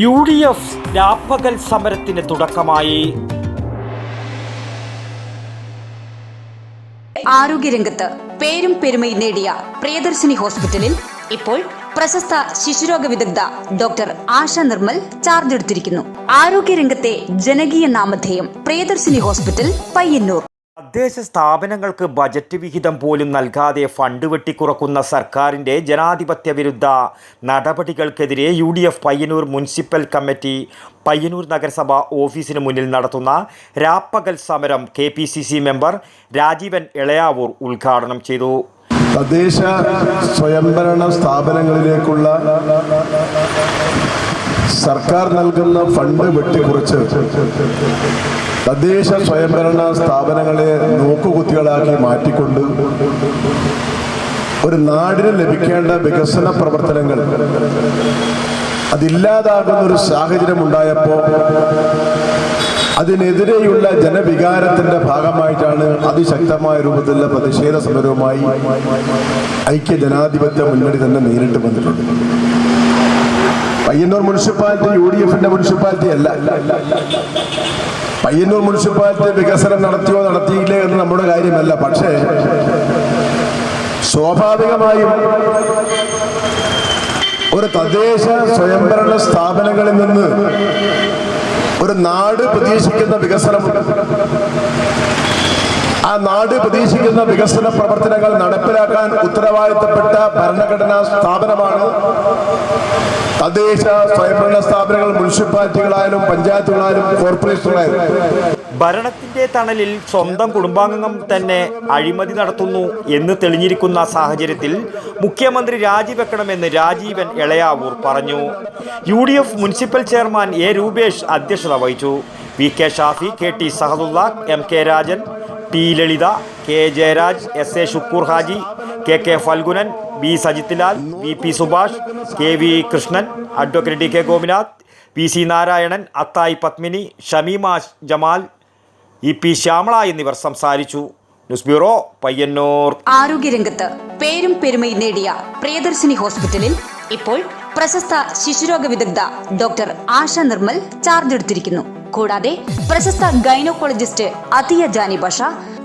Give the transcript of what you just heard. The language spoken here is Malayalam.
യു ഡി എഫ് രാപ്പകൽ സമരത്തിന് തുടക്കമായി. ആരോഗ്യരംഗത്ത് പേരും പെരുമയും നേടിയ പ്രിയദർശിനി ഹോസ്പിറ്റലിൽ ഇപ്പോൾ പ്രശസ്ത ശിശുരോഗ വിദഗ്ധ ഡോക്ടർ ആശ നിർമ്മൽ ചാർജ് എടുത്തിരിക്കുന്നു. ആരോഗ്യരംഗത്തെ ജനകീയ നാമധേയം പ്രിയദർശിനി ഹോസ്പിറ്റൽ പയ്യന്നൂർ. തദ്ദേശ സ്ഥാപനങ്ങൾക്ക് ബജറ്റ് വിഹിതം പോലും നൽകാതെ ഫണ്ട് വെട്ടിക്കുറക്കുന്ന സർക്കാരിന്റെ ജനാധിപത്യ വിരുദ്ധ നടപടികൾക്കെതിരെ U D F Payyannur municipal committee Payyannur നഗരസഭ ഓഫീസിന് മുന്നിൽ നടത്തുന്ന രാപ്പകൽ സമരം K P C C member Rajeevan Elayavoor ഉദ്ഘാടനം ചെയ്തു. തദ്ദേശ സ്വയംഭരണ സ്ഥാപനങ്ങളിലേക്കുള്ള സർക്കാർ നൽകുന്ന ഫണ്ട് വെട്ടിക്കുറച്ച്. തദ്ദേശ സ്വയംഭരണ സ്ഥാപനങ്ങളെ നോക്കുകുത്തികളാക്കി മാറ്റിക്കൊണ്ട് ഒരു നാടിന് ലഭിക്കേണ്ട വികസന പ്രവർത്തനങ്ങൾ അതില്ലാതാകുന്ന ഒരു സാഹചര്യം ഉണ്ടായപ്പോൾ അതിനെതിരെയുള്ള ജനവികാരത്തിന്റെ ഭാഗമായിട്ടാണ് അതിശക്തമായ രൂപത്തിലുള്ള പ്രതിഷേധ സമരവുമായി ഐക്യ ജനാധിപത്യ മുന്നണി തന്നെ നേരിട്ട് വന്നിട്ടുണ്ട്. പയ്യന്നൂർ മുനിസിപ്പാലിറ്റി യു ഡി എഫിന്റെ മുനിസിപ്പാലിറ്റി അല്ല. പയ്യന്നൂർ മുനിസിപ്പാലിറ്റി വികസനം നടത്തിയോ നടത്തിയില്ലേ എന്ന് നമ്മുടെ കാര്യമല്ല. പക്ഷേ സ്വാഭാവികമായും ഒരു തദ്ദേശ സ്വയംഭരണ സ്ഥാപനങ്ങളിൽ നിന്ന് ഒരു നാട് പ്രതീക്ഷിക്കുന്ന വികസനം ആ നാട് പ്രതീക്ഷിക്കുന്ന വികസന പ്രവർത്തനങ്ങൾ നടപ്പിലാക്കാൻ ഉത്തരവാദിത്തപ്പെട്ട ഭരണഘടനാ സ്ഥാപനമാണ് തദ്ദേശ സ്വയംഭരണ സ്ഥാപനങ്ങൾ മുനിസിപ്പാലിറ്റികളായാലും പഞ്ചായത്തുകളായാലും കോർപ്പറേഷനുകളായാലും. ഭരണത്തിന്റെ തണലിൽ സ്വന്തം കുടുംബാംഗം തന്നെ അഴിമതി നടത്തുന്നു എന്ന് തെളിഞ്ഞിരിക്കുന്ന സാഹചര്യത്തിൽ മുഖ്യമന്ത്രി രാജിവെക്കണമെന്ന് രാജീവൻ ഇളയാവൂർ പറഞ്ഞു. U D F municipal chairman A Rupesh അധ്യക്ഷത വഹിച്ചു. V K Shafi K T Sahadulla M K Rajan P Lalitha K Jayaraj S A Shukkoor Haji K K Phalgunan B Sajithlal V P Subhash K V Krishnan advocate D K Gopinath P C Narayanan Athayi Padmini Shameema Jamal E P Shyamala എന്നിവർ സംസാരിച്ചു. News bureau Payyannur. ആരോഗ്യരംഗത്ത് പേരും പെരുമയും നേടിയ പ്രിയദർശിനി ഹോസ്പിറ്റലിൽ ഇപ്പോൾ പ്രശസ്ത ശിശുരോഗ വിദഗ്ധ ഡോക്ടർ ആശ നിർമ്മൽ ചാർജ് എടുത്തിരിക്കുന്നു. കൂടാതെ പ്രശസ്ത ഗൈനോക്കോളജിസ്റ്റ് അതിയ ജാനി ബഷ